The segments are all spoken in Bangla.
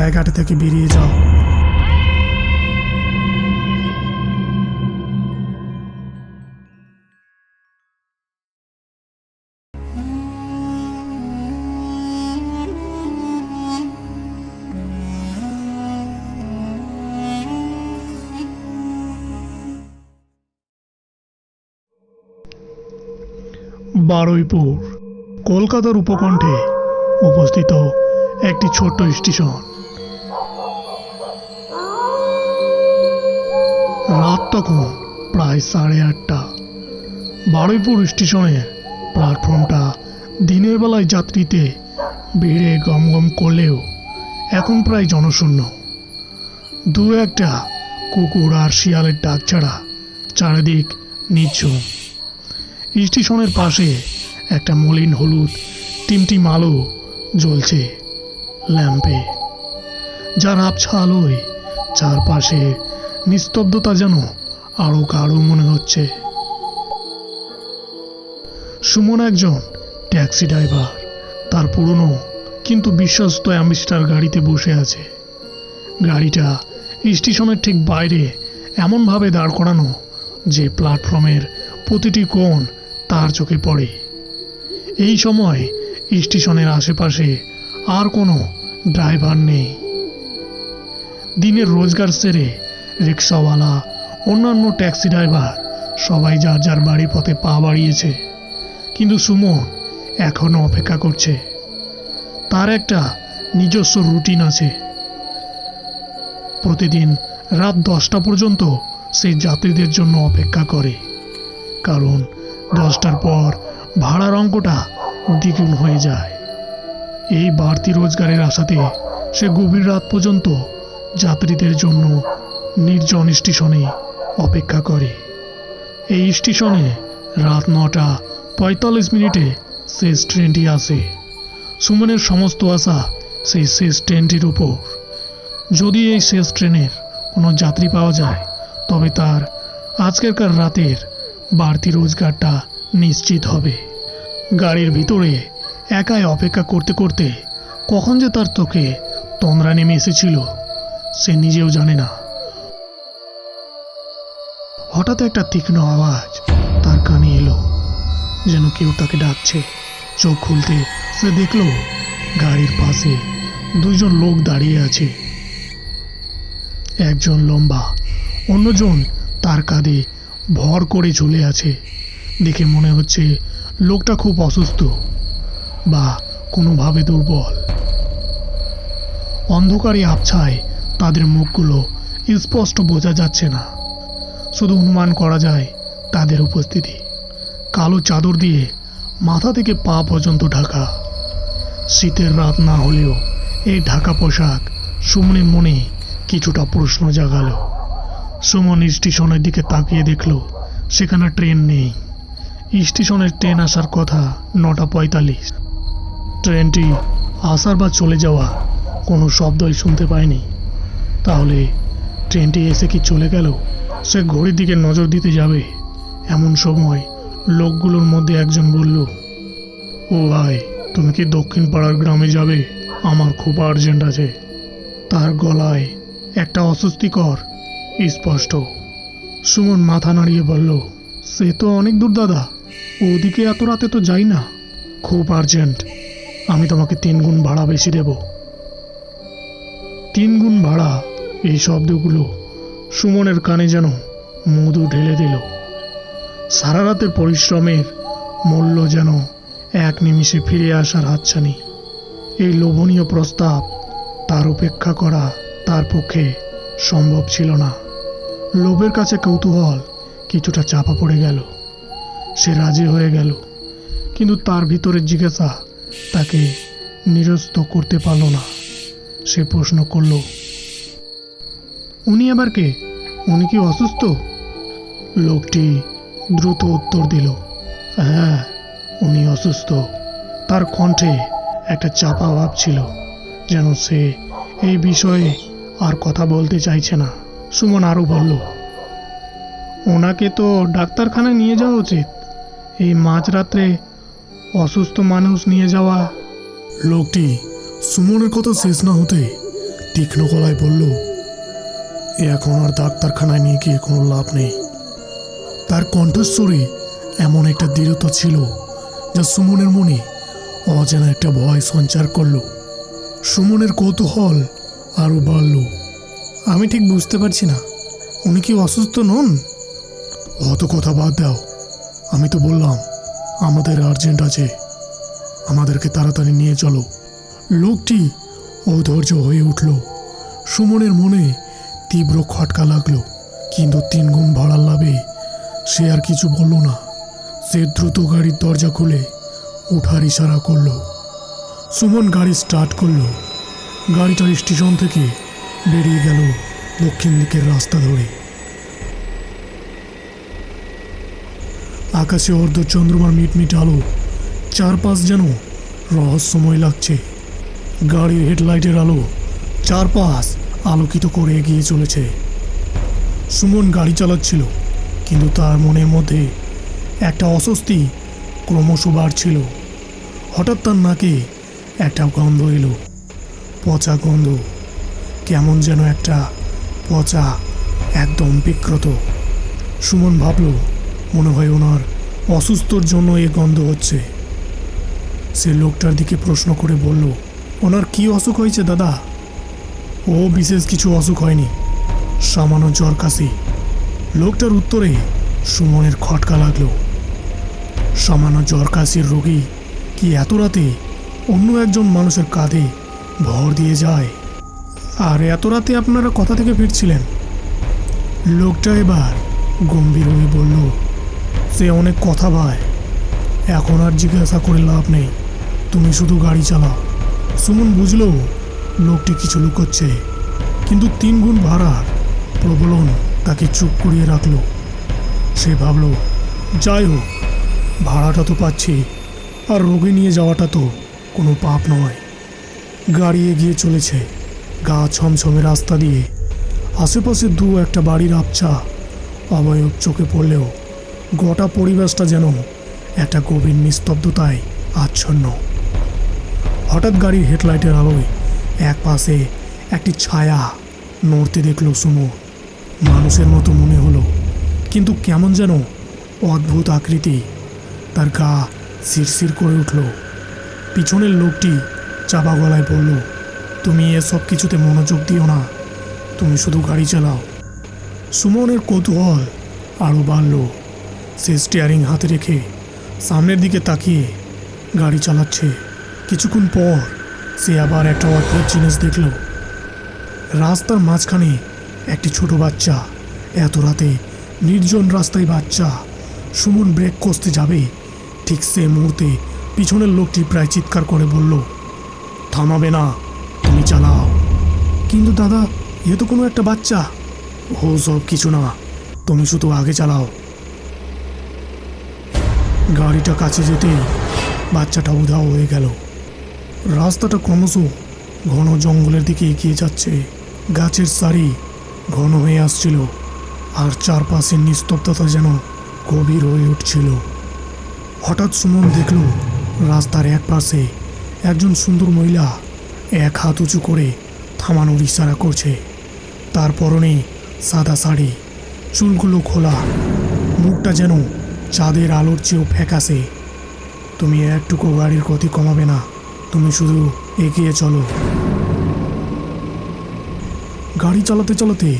জায়গাটা থেকে বেরিয়ে যাও। বারুইপুর কলকাতার উপকণ্ঠে অবস্থিত একটি ছোট্ট স্টেশন। রাত তখন প্রায় সাড়ে আটটা। বারুইপুর স্টেশনে প্ল্যাটফর্মটা দিনের বেলায় যাত্রীতে ভিড়ে গমগম করলেও এখন প্রায় জনশূন্য। দু একটা কুকুর আর শিয়ালের ডাক ছাড়া চারিদিক নিচ্ছুম স্টেশনের পাশে একটা মলিন হলুদ টিমটিম আলো জ্বলছে ল্যাম্পে। যার আবছা আলোয় চারপাশে নিস্তব্ধতা যেন আরও গাঢ় মনে হচ্ছে। সুমন একজন ট্যাক্সি ড্রাইভার, তার পুরনো কিন্তু বিশ্বস্ত অ্যাম্বিস্টার গাড়িতে বসে আছে। গাড়িটা স্টেশনের ঠিক বাইরে এমনভাবে দাঁড় করানো যে প্ল্যাটফর্মের প্রতিটি কোণ তার চোখে পড়ে। এই সময় স্টেশনের আশেপাশে আর কোনো ড্রাইভার নেই। দিনের রোজগার সেরে রিক্সাওয়ালা, অন্যান্য ট্যাক্সি ড্রাইভার, সবাই যার যার বাড়ি পথে পা বাড়িয়েছে। কিন্তু সুমন এখনও অপেক্ষা করছে। তার একটা নিজস্ব রুটিন আছে। প্রতিদিন রাত দশটা পর্যন্ত সে যাত্রীদের জন্য অপেক্ষা করে। কারণ দশটার পর ভাড়ার অঙ্কটা দ্বিগুণ হয়ে যায়। এই বাড়তি রোজগারের আশাতে সে গভীর রাত পর্যন্ত যাত্রীদের জন্য নির্জন স্টেশনে অপেক্ষা করে। এই স্টেশনে রাত নটা পঁয়তাল্লিশ মিনিটে শেষ ট্রেনটি আসে। সুমনের সমস্ত আশা সেই শেষ ট্রেনটির উপর। যদি এই শেষ ট্রেনের কোনো যাত্রী পাওয়া যায়, তবে তার আজকেরকার রাতের বাড়তি রোজগারটা নিশ্চিত হবে। গাড়ির ভিতরে একাই অপেক্ষা করতে করতে কখন যে তার তোকে তন্দ্রা নেমে এসেছিল, সে নিজেও জানে না। হঠাৎ একটা তীক্ষ্ণ আওয়াজ তার কানে এলো, যেন কেউ তাকে ডাকছে। চোখ খুলতে সে দেখল গাড়ির পাশে দুইজন লোক দাঁড়িয়ে আছে। একজন লম্বা, অন্যজন তার কাঁধে ভর করে ঝুলে আছে। দেখে মনে হচ্ছে লোকটা খুব অসুস্থ বা কোনোভাবে দুর্বল। অন্ধকারে আবছায় তাদের মুখগুলো স্পষ্ট বোঝা যাচ্ছে না। শুধু অনুমান করা যায় তাদের উপস্থিতি। কালো চাদর দিয়ে মাথা থেকে পা পর্যন্ত ঢাকা। শীতের রাত না হলেও এই ঢাকা পোশাক সুমনের মনে কিছুটা প্রশ্ন জাগালো। সুমন স্টেশনের দিকে তাকিয়ে দেখল, সেখানে ট্রেন নেই। স্টেশনের ট্রেন আসার কথা নটা পঁয়তাল্লিশ। ট্রেনটি আসার বা চলে যাওয়া কোনো শব্দই শুনতে পায়নি তাহলে ট্রেনটি এসে কি চলে গেল? সে ঘড়ির দিকে নজর দিতে যাবে। এমন সময় লোকগুলোর মধ্যে একজন বলল, ও ভাই, তুমি কি দক্ষিণ পাড়ার গ্রামে যাবে? আমার খুব আর্জেন্ট আছে। তার গলায় একটা অস্বস্তিকর স্পষ্ট। সুমন মাথা নাড়িয়ে বলল, সে তো অনেক দূর দাদা, ওদিকে এত রাতে তো যাই না। খুব আর্জেন্ট আমি তোমাকে তিন গুণ ভাড়া বেশি দেব। তিন গুণ ভাড়া এই শব্দগুলো সুমনের কানে যেন মধু ঢেলে দিল। সারা রাতের পরিশ্রমের মূল্য যেন এক নিমিষে ফিরে আসার হাতছানি। এই লোভনীয় প্রস্তাব তার উপেক্ষা করা তার পক্ষে সম্ভব ছিল না। লোভের কাছে কৌতূহল কিছুটা চাপা পড়ে গেল। সে রাজি হয়ে গেল, কিন্তু তার ভিতরের জিজ্ঞাসা তাকে নিরস্ত করতে পারল না। সে প্রশ্ন করল উনি আবার কে? উনি কি অসুস্থ? লোকটি দ্রুত উত্তর দিল হ্যাঁ উনি অসুস্থ। তার কণ্ঠে একটা চাপা ভাব ছিল, যেন সে এই বিষয়ে আর কথা বলতে চাইছে না। সুমন আরও বলল, ওনাকে তো ডাক্তারখানায় নিয়ে যাওয়া উচিত। এই মাঝরাত্রে অসুস্থ মানুষ নিয়ে যাওয়া লোকটি সুমনের কথা শেষ না হতে তীক্ষ্ণ গলায় বলল এখন আর ডাক্তারখানায় নিয়ে গিয়ে কোনো লাভ নেই। তার কণ্ঠস্বরে এমন একটা দৃঢ়তা ছিল যা সুমনের মনে অজানা একটা ভয় সঞ্চার করল। সুমনের কৌতূহল আরও বাড়ল। আমি ঠিক বুঝতে পারছি না, উনি কি অসুস্থ নন? অত কথা বাদ দাও, আমি তো বললাম আমাদের আর্জেন্ট আছে, আমাদেরকে তাড়াতাড়ি নিয়ে চলো। লোকটি অধৈর্য হয়ে উঠল। সুমনের মনে তীব্র খটকা লাগল, কিন্তু তিন গুণ ভাড়ার লাভে সে আর কিছু বলল না। সে দ্রুত গাড়ির দরজা খুলে ওঠার ইশারা করল। সুমন গাড়ি স্টার্ট করল। গাড়িটা স্টেশন থেকে বেরিয়ে গেল দক্ষিণ দিকের রাস্তা ধরে। আকাশে অর্ধ চন্দ্রমার মিটমিট আলো, চারপাশ যেন রহস্যময় লাগছে। গাড়ির হেডলাইটের আলো, চারপাশ আলোকিত করে এগিয়ে চলেছে। সুমন গাড়ি চালাচ্ছিল, কিন্তু তার মনের মধ্যে একটা অস্বস্তি ক্রমশ বাড়ছিল। হঠাৎ তার নাকে একটা গন্ধ এলো। পচা গন্ধ, কেমন যেন একটা পচা, একদম বিক্রত সুমন ভাবল, মনে হয় ওনার অসুস্থর জন্য এ গন্ধ হচ্ছে। সে লোকটার দিকে প্রশ্ন করে বলল, ওনার কি অসুখ হয়েছে দাদা? ও বিশেষ কিছু অসুখ হয়নি। সামান্য জ্বর কাশি। লোকটার উত্তরে সুমনের খটকা লাগল। সামান্য জ্বর কাশির রোগী কি এত রাতে অন্য একজন মানুষের কাঁধে ভর দিয়ে যায়? আর এত রাতে আপনারা কথা থেকে ফিরছিলেন? লোকটা এবার গম্ভীর হয়ে বলল, সে অনেক কথা ভায় এখন আর জিজ্ঞাসা করে লাভ নেই। তুমি শুধু গাড়ি চালাও। সুমন বুঝলো লোকটি কিছু লুকোচ্ছে। কিন্তু তিন গুণ ভাড়ার প্রবলন তাকে চুপ করিয়ে রাখল। সে ভাবল, যাই হোক, ভাড়াটা তো পাচ্ছি, আর রোগী নিয়ে যাওয়াটা তো কোনো পাপ নয়। গাড়ি এগিয়ে চলেছে, গা ছমছমে রাস্তা দিয়ে। আশেপাশে দু একটা বাড়ির আবছা অবয়ব চোখে পড়লেও গোটা পরিবেশটা যেন একটা গভীর নিস্তব্ধতায় আচ্ছন্ন। হঠাৎ গাড়ির হেডলাইটের আলোয় এক পাশে একটি ছায়া নড়তে দেখল সুমো। মানুষের মতো মনে হলো, কিন্তু কেমন যেন অদ্ভুত আকৃতি। তার গা শিরশির করে উঠল। পিছনের লোকটি চাপা গলায় বলল, তুমি এসব কিছুতে মনোযোগ দিও না। তুমি শুধু গাড়ি চালাও। সুমনের কৌতূহল আরও বাড়ল। সে স্টিয়ারিং হাতে রেখে সামনের দিকে তাকিয়ে গাড়ি চালাচ্ছে। কিছুক্ষণ পর সে আবার একটা অদ্ভুত জিনিস দেখল। রাস্তার মাঝখানে একটি ছোট বাচ্চা। এত রাতে নির্জন রাস্তায় বাচ্চা। সুমন ব্রেক কষতে যাবে। ঠিক সে মুহূর্তে পিছনের লোকটি প্রায় চিৎকার করে বলল, থামাবে না, তুমি চালাও। কিন্তু দাদা, এ তো কোনো একটা বাচ্চা। ও সব কিছু না, তুমি শুধু আগে চালাও। গাড়িটা কাছে যেতেই বাচ্চাটা উধাও হয়ে গেল। রাস্তাটা ক্রমশ ঘন জঙ্গলের দিকে এগিয়ে যাচ্ছে। গাছের সারি ঘন হয়ে আসছিল আর চারপাশের নিস্তব্ধতা যেন গভীর হয়ে উঠছিল। হঠাৎ সুমন দেখল রাস্তার এক পাশে একজন সুন্দর মহিলা এক হাত উঁচু করে থামানোর ইশারা করছে। তার পরনে সাদা শাড়ি, চুলগুলো খোলা, মুখটা যেন চাঁদের আলোর চেয়েও ফ্যাকাশে। তুমি একটুকু গাড়ির গতি কমাবে না। তুমি শুধু এগিয়ে চলো। গাড়ি চালাতে চালাতে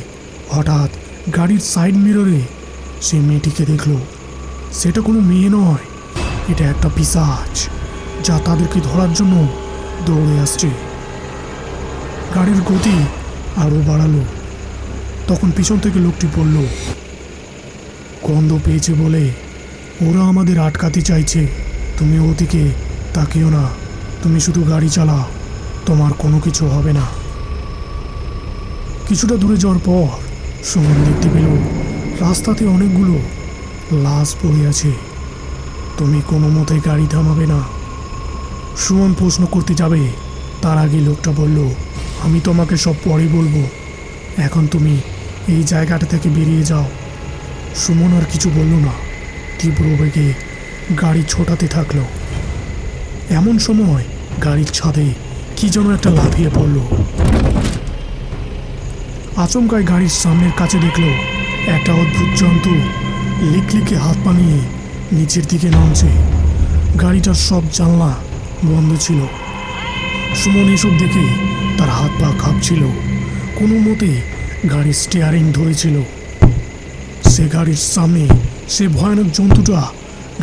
হঠাৎ গাড়ির সাইড মিররে সে মেয়েটিকে দেখল। সেটা কোনো মেয়ে নয়, এটা একটা পিসাজ যা তাদেরকে ধরার জন্য দৌড়ে আসছে। গাড়ির গতি আরও বাড়ালো। তখন পিছন থেকে লোকটি বলল, গন্ধ পেয়েছে বলে ওরা আমাদের আটকাতে চাইছে। তুমি ওদিকে তাকিও না। তুমি শুধু গাড়ি চালাও, তোমার কোনো কিছু হবে না। কিছুটা দূরে যাওয়ার পর সুমন দেখতে পেল, রাস্তাতে অনেকগুলো লাশ পড়ে আছে। তুমি কোনো মতে গাড়ি থামাবে না। সুমন প্রশ্ন করতে যাবে, তার আগে লোকটা বলল, আমি তোমাকে সব পরে বলব। এখন তুমি এই জায়গাটা থেকে বেরিয়ে যাও। সুমন আর কিছু বলল না। তীব্র বেগে গাড়ি ছোটাতে থাকল। এমন সময় গাড়ির ছাদে কি যেন একটা লাফিয়ে পড়ল। আচমকায় গাড়ির সামনের কাছে দেখল একটা অদ্ভুত জন্তু লিকলিকে হাত পা নিয়ে নিচের দিকে নামছে। গাড়িটার সব জানলা বন্ধ ছিল। সুমন এসব দেখে তার হাত পা কাঁপছিল। কোনো মতে গাড়ির স্টিয়ারিং ধরেছিল। সে গাড়ির সামনে সে ভয়ানক জন্তুটা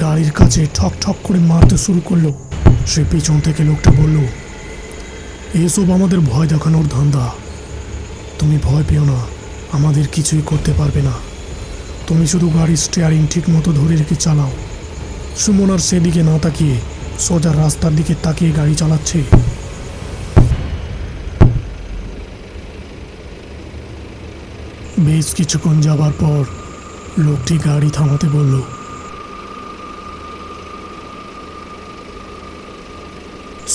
গাড়ির কাছে ঠক ঠক করে মারতে শুরু করল। সে পিছন থেকে লোকটা বলল, এসব আমাদের ভয় দেখানোর ধান্দা। তুমি ভয় পেও না, আমাদের কিছুই করতে পারবে না। তুমি শুধু গাড়ির স্টিয়ারিং ঠিক মতো ধরে রেখে চালাও। সুমন আর সেদিকে না তাকিয়ে সোজা রাস্তার দিকে তাকিয়ে গাড়ি চালাচ্ছে। বেশ কিছুক্ষণ যাবার পর লোকটি গাড়ি থামাতে বলল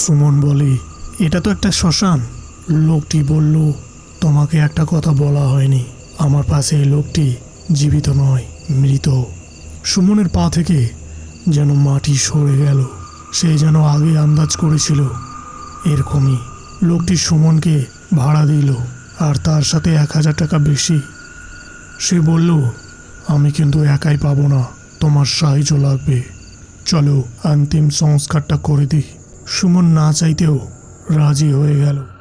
সুমন বলে, এটা তো একটা শ্মশান। লোকটি বলল, তোমাকে একটা কথা বলা হয়নি। আমার পাশে এই লোকটি জীবিত নয়, মৃত। সুমনের পা থেকে যেন মাটি সরে গেল। সে যেন আগে আন্দাজ করেছিল, এরকমই। লোকটি সুমনকে ভাড়া দিল, আর তার সাথে এক হাজার টাকা বেশি। সে বলল, আমি কিন্তু একাই পাবো না, তোমার সাহায্য লাগবে। চলো, অন্তিম সংস্কারটা করে দিই। সুমন না চাইতেও রাজি হয়ে গেল।